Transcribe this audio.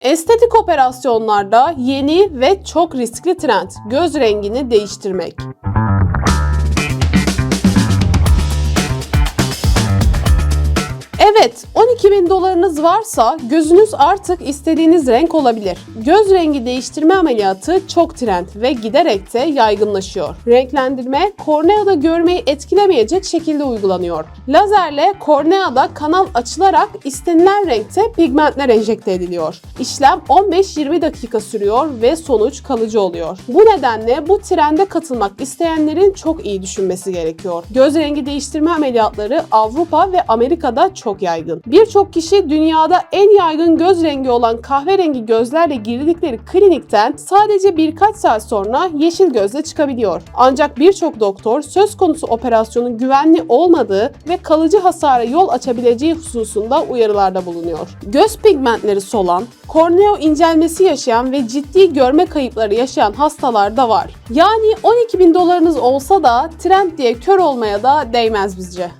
Estetik operasyonlarda yeni ve çok riskli trend göz rengini değiştirmek. Evet, 12 bin dolarınız varsa gözünüz artık istediğiniz renk olabilir. Göz rengi değiştirme ameliyatı çok trend ve giderek de yaygınlaşıyor. Renklendirme korneada görmeyi etkilemeyecek şekilde uygulanıyor. Lazerle korneada kanal açılarak istenilen renkte pigmentler enjekte ediliyor. İşlem 15-20 dakika sürüyor ve sonuç kalıcı oluyor. Bu nedenle bu trende katılmak isteyenlerin çok iyi düşünmesi gerekiyor. Göz rengi değiştirme ameliyatları Avrupa ve Amerika'da çok yaygın. Birçok kişi dünyada en yaygın göz rengi olan kahverengi gözlerle girdikleri klinikten sadece birkaç saat sonra yeşil gözle çıkabiliyor. Ancak birçok doktor söz konusu operasyonun güvenli olmadığı ve kalıcı hasara yol açabileceği hususunda uyarılarda bulunuyor. Göz pigmentleri solan, korneo incelmesi yaşayan ve ciddi görme kayıpları yaşayan hastalar da var. Yani 12 bin dolarınız olsa da trend diye kör olmaya da değmez bizce.